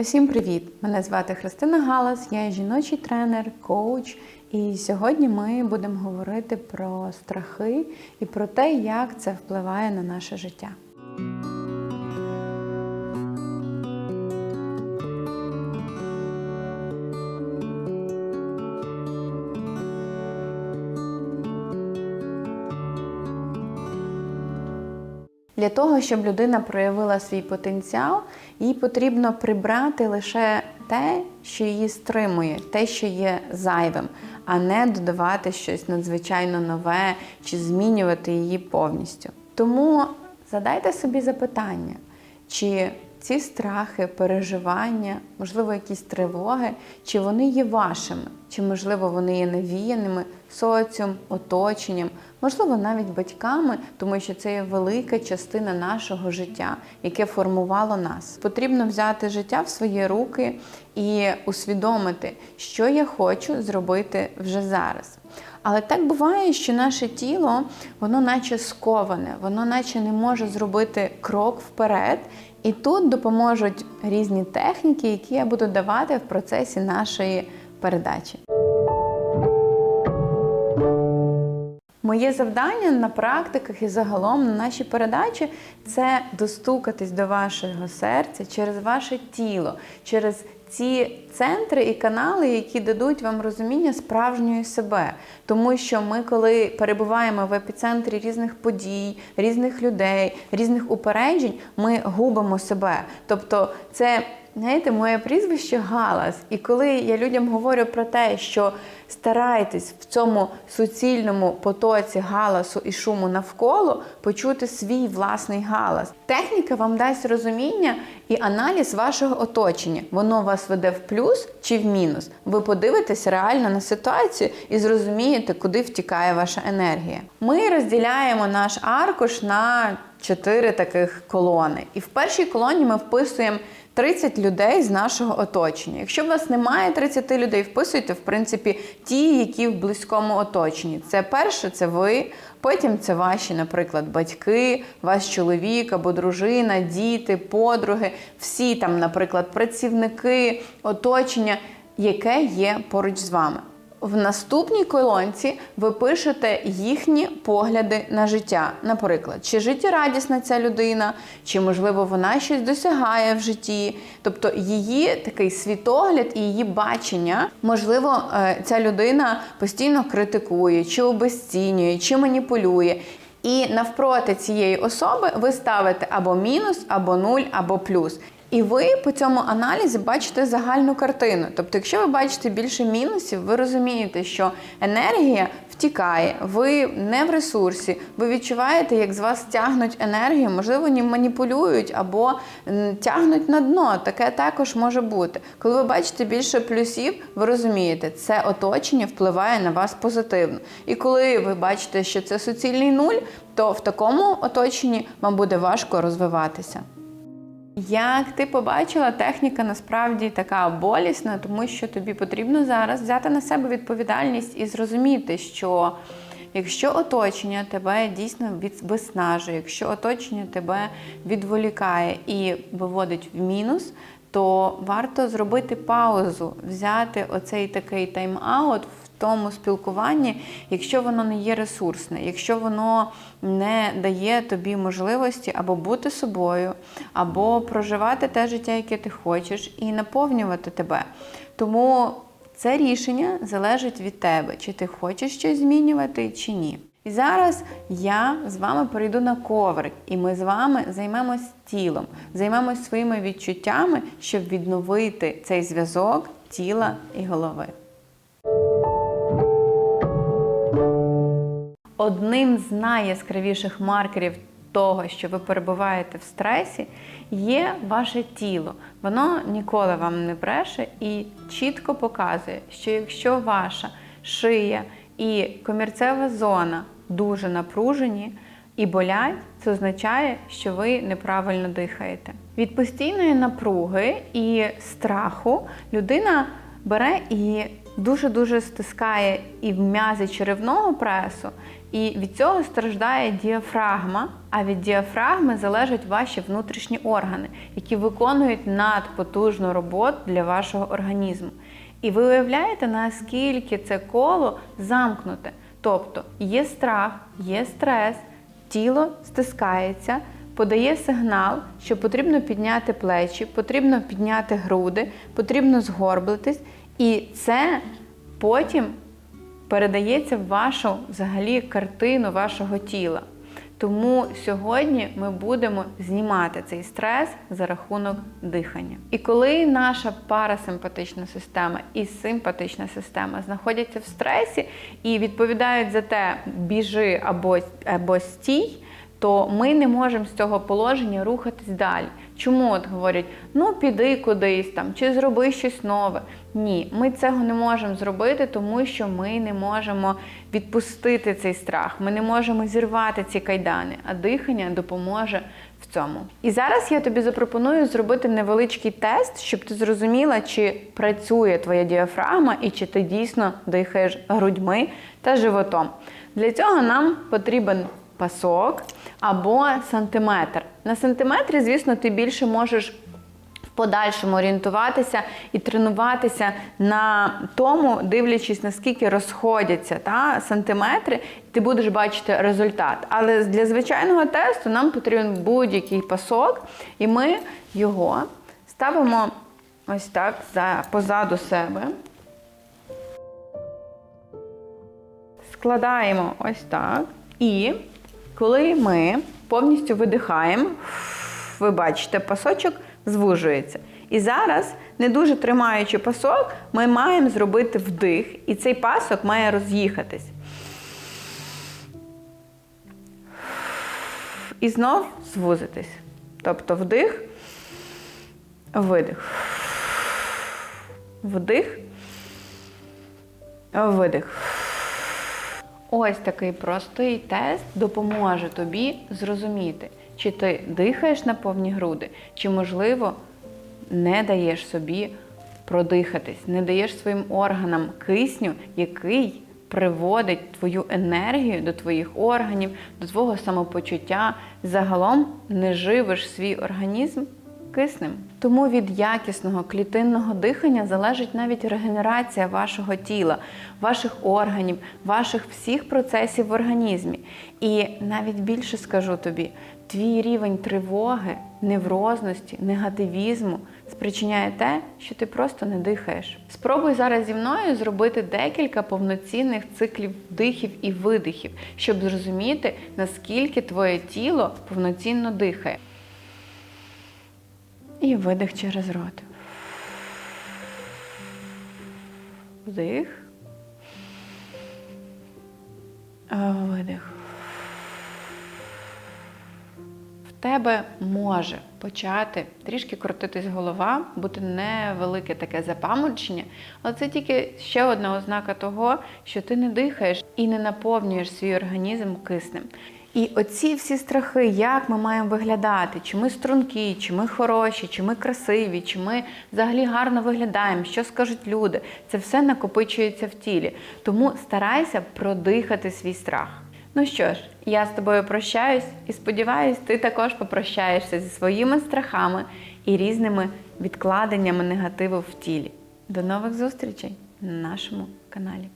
Усім привіт! Мене звати Христина Галас, я жіночий тренер, коуч. І сьогодні ми будемо говорити про страхи і про те, як це впливає на наше життя. Для того, щоб людина проявила свій потенціал, їй потрібно прибрати лише те, що її стримує, те, що є зайвим, а не додавати щось надзвичайно нове чи змінювати її повністю. Тому задайте собі запитання, чи ці страхи, переживання, можливо, якісь тривоги, чи вони є вашими, чи, можливо, вони є навіяними соціум, оточенням, можливо, навіть батьками, тому що це є велика частина нашого життя, яке формувало нас. Потрібно взяти життя в свої руки і усвідомити, що я хочу зробити вже зараз. Але так буває, що наше тіло, воно наче сковане, воно наче не може зробити крок вперед. І тут допоможуть різні техніки, які я буду давати в процесі нашої передачі. Моє завдання на практиках і загалом на нашій передачі це достукатись до вашого серця через ваше тіло, через ці центри і канали, які дадуть вам розуміння справжньої себе. Тому що ми, коли перебуваємо в епіцентрі різних подій, різних людей, різних упереджень, ми губимо себе. Тобто, це знаєте, моє прізвище Галас. І коли я людям говорю про те, що старайтесь в цьому суцільному потоці галасу і шуму навколо почути свій власний галас. Техніка вам дасть розуміння і аналіз вашого оточення. Воно вас веде в плюс чи в мінус. Ви подивитесь реально на ситуацію і зрозумієте, куди втікає ваша енергія. Ми розділяємо наш аркуш на чотири таких колони. І в першій колоні ми вписуємо. 30 людей з нашого оточення. Якщо у вас немає 30 людей, вписуйте, в принципі, ті, які в близькому оточенні. Це перше, це ви, потім це ваші, наприклад, батьки, ваш чоловік або дружина, діти, подруги, всі там, наприклад, працівники, оточення, яке є поруч з вами. В наступній колонці ви пишете їхні погляди на життя. Наприклад, чи життєрадісна ця людина, чи, можливо, вона щось досягає в житті. Тобто її такий світогляд і її бачення, можливо, е, ця людина постійно критикує, чи обесцінює, чи маніпулює. І навпроти цієї особи ви ставите або мінус, або нуль, або плюс. І ви по цьому аналізі бачите загальну картину. Тобто, якщо ви бачите більше мінусів, ви розумієте, що енергія втікає, ви не в ресурсі, ви відчуваєте, як з вас тягнуть енергію, можливо, не маніпулюють або тягнуть на дно. Таке також може бути. Коли ви бачите більше плюсів, ви розумієте, це оточення впливає на вас позитивно. І коли ви бачите, що це суцільний нуль, то в такому оточенні вам буде важко розвиватися. Як ти побачила, техніка насправді така болісна, тому що тобі потрібно зараз взяти на себе відповідальність і зрозуміти, що якщо оточення тебе дійсно виснажує, якщо оточення тебе відволікає і виводить в мінус, то варто зробити паузу, взяти оцей такий тайм-аут в тому спілкуванні, якщо воно не є ресурсне, якщо воно не дає тобі можливості або бути собою, або проживати те життя, яке ти хочеш, і наповнювати тебе. Тому це рішення залежить від тебе, чи ти хочеш щось змінювати, чи ні. І зараз я з вами перейду на коврик, і ми з вами займемось тілом, займемось своїми відчуттями, щоб відновити цей зв'язок тіла і голови. Одним з найяскравіших маркерів того, що ви перебуваєте в стресі, є ваше тіло. Воно ніколи вам не бреше і чітко показує, що якщо ваша шия і комірцева зона дуже напружені і болять, це означає, що ви неправильно дихаєте. Від постійної напруги і страху людина бере і дуже-дуже стискає і в м'язи черевного пресу, І від цього страждає діафрагма, а від діафрагми залежать ваші внутрішні органи, які виконують надпотужну роботу для вашого організму. І ви уявляєте, наскільки це коло замкнуте. Тобто є страх, є стрес, тіло стискається, подає сигнал, що потрібно підняти плечі, потрібно підняти груди, потрібно згорблитись, і це потім передається в вашу взагалі картину вашого тіла. Тому сьогодні ми будемо знімати цей стрес за рахунок дихання. І коли наша парасимпатична система і симпатична система знаходяться в стресі і відповідають за те, біжи або, або стій, то ми не можемо з цього положення рухатись далі. Чому от говорять, ну піди кудись там, чи зроби щось нове? Ні, ми цього не можемо зробити, тому що ми не можемо відпустити цей страх, ми не можемо зірвати ці кайдани, а дихання допоможе в цьому. І зараз я тобі запропоную зробити невеличкий тест, щоб ти зрозуміла, чи працює твоя діафрагма і чи ти дійсно дихаєш грудьми та животом. Для цього нам потрібен пасок або сантиметр. На сантиметрі, звісно, ти більше можеш в подальшому орієнтуватися і тренуватися на тому, дивлячись, наскільки розходяться та, сантиметри, ти будеш бачити результат. Але для звичайного тесту нам потрібен будь-який пасок, і ми його ставимо ось так за, позаду себе. Складаємо ось так. І коли ми повністю видихаємо, ви бачите, пасочок звужується. І зараз, не дуже тримаючи пасок, ми маємо зробити вдих, і цей пасок має роз'їхатись. І знов звузитись. Тобто вдих, видих. Вдих, видих. Ось такий простий тест допоможе тобі зрозуміти, чи ти дихаєш на повні груди, чи, можливо, не даєш собі продихатись, не даєш своїм органам кисню, який приводить твою енергію до твоїх органів, до твого самопочуття. Загалом не живиш свій організм киснем. Тому від якісного клітинного дихання залежить навіть регенерація вашого тіла, ваших органів, ваших всіх процесів в організмі. І навіть більше скажу тобі, твій рівень тривоги, неврозності, негативізму спричиняє те, що ти просто не дихаєш. Спробуй зараз зі мною зробити декілька повноцінних циклів вдихів і видихів, щоб зрозуміти, наскільки твоє тіло повноцінно дихає. І видих через рот. Вдих. Видих. В тебе може почати трішки крутитись голова, бути невелике таке запаморочення, але це тільки ще одна ознака того, що ти не дихаєш і не наповнюєш свій організм киснем. І оці всі страхи, як ми маємо виглядати, чи ми стрункі, чи ми хороші, чи ми красиві, чи ми взагалі гарно виглядаємо, що скажуть люди, це все накопичується в тілі. Тому старайся продихати свій страх. Ну що ж, я з тобою прощаюсь і сподіваюсь, ти також попрощаєшся зі своїми страхами і різними відкладеннями негативу в тілі. До нових зустрічей на нашому каналі.